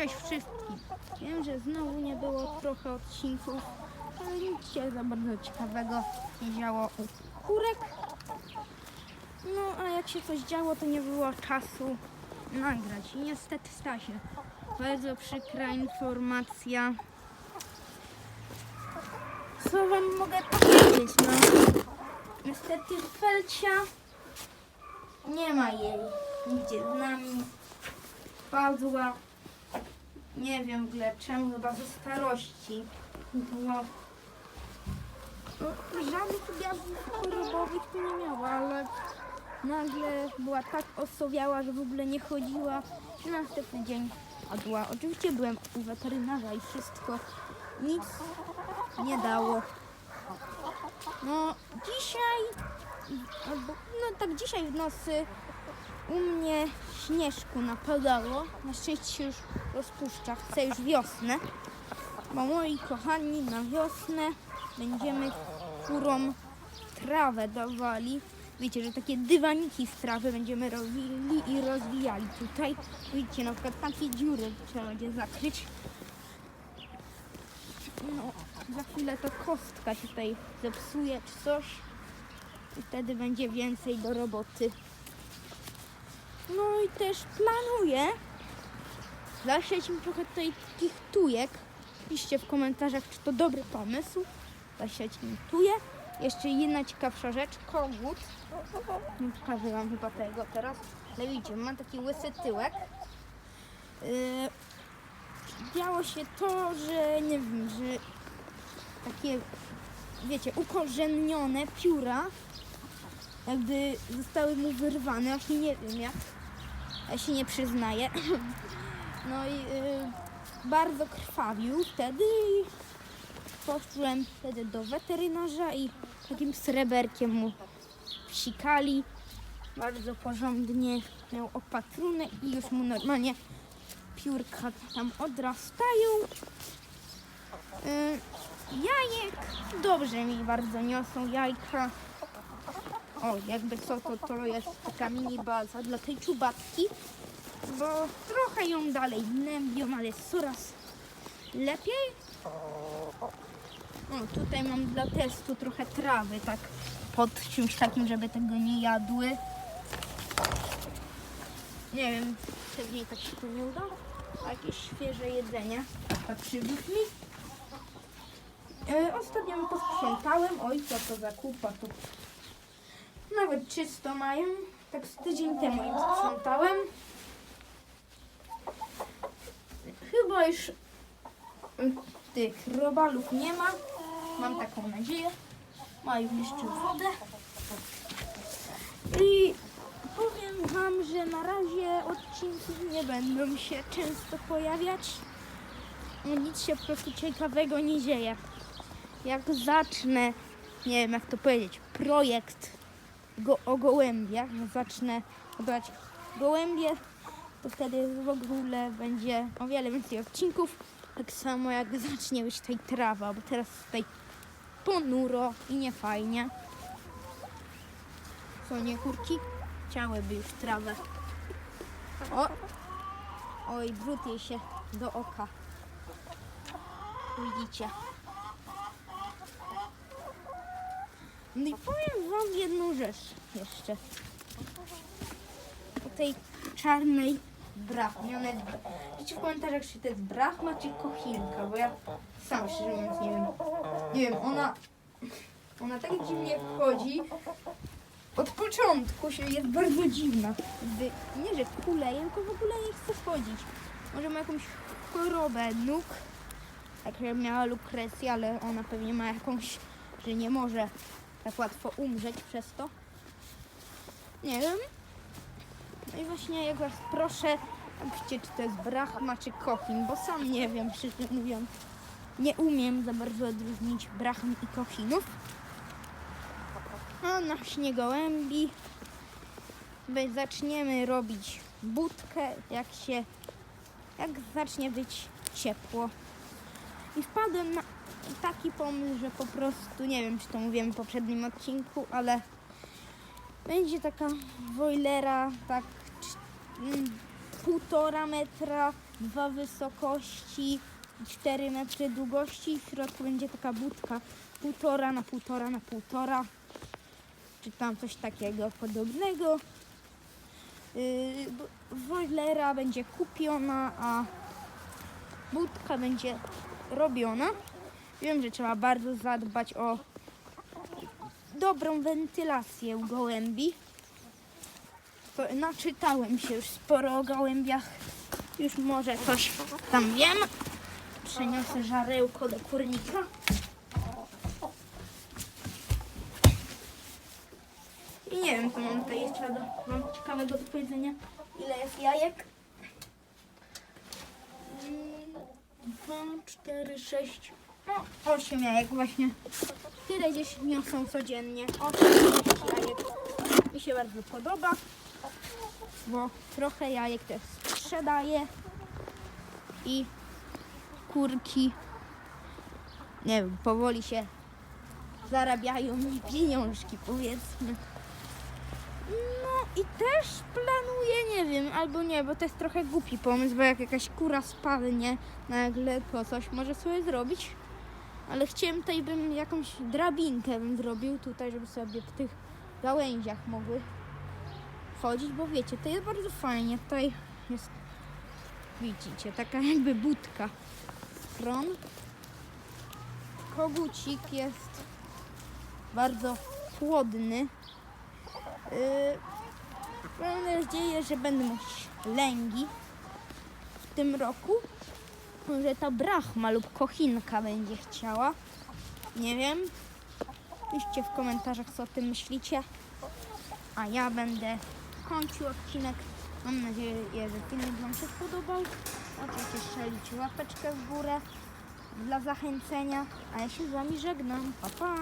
Cześć wszystkim. Wiem, że znowu nie było trochę odcinków, ale nic się za bardzo ciekawego nie działo u kurek. No, a jak się coś działo, to nie było czasu nagrać. I niestety Stasie, bardzo przykra informacja. Co wam mogę powiedzieć, no? Niestety Felcia nie ma jej nigdzie z nami. Padła. Nie wiem czemu, chyba ze starości. Była... No, żadnych objawów chorobowych to nie miała, ale nagle była tak osowiała, że w ogóle nie chodziła. Na następny dzień padła. Oczywiście byłem u weterynarza i wszystko. Nic nie dało. No dzisiaj, albo, no tak dzisiaj w nocy u mnie śnieżku napadało. Na szczęście już rozpuszcza. Chcę już wiosnę. Bo moi kochani na wiosnę będziemy kurom trawę dawali. Wiecie, że takie dywaniki z trawy będziemy robili i rozwijali tutaj. Widzicie, na przykład takie dziury trzeba będzie zakryć. No, za chwilę to kostka się tutaj zepsuje czy coś. I wtedy będzie więcej do roboty. No i też planuję zasiać im trochę tutaj takich tujek. Piszcie w komentarzach, czy to dobry pomysł. Zasiać im tuje. Jeszcze jedna ciekawsza rzecz, kogut. Nie pokażę wam chyba tego teraz. Ale widzicie, mam taki łysy tyłek. Yy, działo się to, że nie wiem, że takie, wiecie, ukorzenione pióra jakby zostały mu wyrwane, właśnie nie wiem jak, ja się nie przyznaję. No i y, bardzo krwawił wtedy i poszłem wtedy do weterynarza i takim sreberkiem mu psikali. Bardzo porządnie miał opatrunek i już mu normalnie piórka tam odrastają. Y, jajek dobrze mi bardzo niosą jajka. O, jakby co, to to jest taka mini baza dla tej czubatki, bo trochę ją dalej gnębią, ale jest coraz lepiej. O, tutaj mam dla testu trochę trawy, tak pod czymś takim, żeby tego nie jadły. Nie wiem, pewnie tak się to nie uda. A jakieś świeże jedzenie, tak przywóz mi. E, ostatnio mi posprzątałem. Oj, co to za kupa tu nawet czysto mają. Tak z tydzień temu im sprzątałem. Chyba już tych robalów nie ma. Mam taką nadzieję. Mają jeszcze wodę. I powiem Wam, że na razie odcinki nie będą się często pojawiać. Nic się po prostu ciekawego nie dzieje. Jak zacznę, nie wiem jak to powiedzieć, projekt go, o gołębiach, zacznę hodować gołębie, to wtedy w ogóle będzie o wiele więcej odcinków. Tak samo jak zacznie być tutaj trawa, bo teraz tutaj ponuro i niefajnie. Co nie kurki? Chciałyby już trawę. O! Oj, brud jej się do oka. Widzicie. No i powiem wam jedną rzecz jeszcze. O tej czarnej Ona jest... Piszcie w komentarzach, czy to jest brachma, czy kochinka, bo ja sam szczerze mówiąc nie wiem. Nie wiem, ona... Ona tak dziwnie wchodzi. Od początku się jest bardzo dziwna. Gdy, nie, że kuleje, tylko w ogóle nie chce wchodzić. Może ma jakąś chorobę nóg, jak miała lukrecję, ale ona pewnie ma jakąś, że nie może tak łatwo umrzeć przez to. Nie wiem. No i właśnie jak was proszę, napiszcie czy to jest brachma czy kochin, bo sam nie wiem, szczerze mówiąc. Nie umiem za bardzo odróżnić brachm i kochinów. A na śniegołębi my zaczniemy robić budkę, jak się, jak zacznie być ciepło. I wpadłem na taki pomysł, że po prostu, nie wiem czy to mówiłem w poprzednim odcinku, ale będzie taka boilera, tak, półtora metra, dwa wysokości, 4 metry długości w środku będzie taka budka półtora na półtora na półtora, czy tam coś takiego podobnego. Yy, będzie kupiona, a budka będzie robiona. Wiem, że trzeba bardzo zadbać o dobrą wentylację u gołębi. To naczytałem się już sporo o gołębiach. Już może coś tam wiem. Przeniosę żarełko do kurnika. I nie wiem, co mam tutaj jeszcze do, mam ciekawego do powiedzenia. Ile jest jajek? Mm, Dwa, cztery, sześć, no, osiem jajek właśnie. Tyle gdzieś niosą codziennie. Osiem jajek. Mi się bardzo podoba, bo trochę jajek też sprzedaję i kurki, nie wiem, powoli się zarabiają mi pieniążki, powiedzmy. No i też planuję, nie wiem, albo nie, bo to jest trochę głupi pomysł, bo jak jakaś kura spadnie nagle, to coś może sobie zrobić. Ale chciałem tutaj bym jakąś drabinkę bym zrobił tutaj, żeby sobie w tych gałęziach mogły chodzić, bo wiecie, to jest bardzo fajnie. Tutaj jest, widzicie, taka jakby budka stron. Kogucik jest bardzo płodny. Yy, mam nadzieję, że będę mieć lęgi w tym roku. Może ta brachma lub kochinka będzie chciała. Nie wiem. Piszcie w komentarzach, co o tym myślicie. A ja będę kończył odcinek. Mam nadzieję, że filmik Wam się spodobał. Oczywiście strzelić łapeczkę w górę dla zachęcenia. A ja się z Wami żegnam. Pa, pa!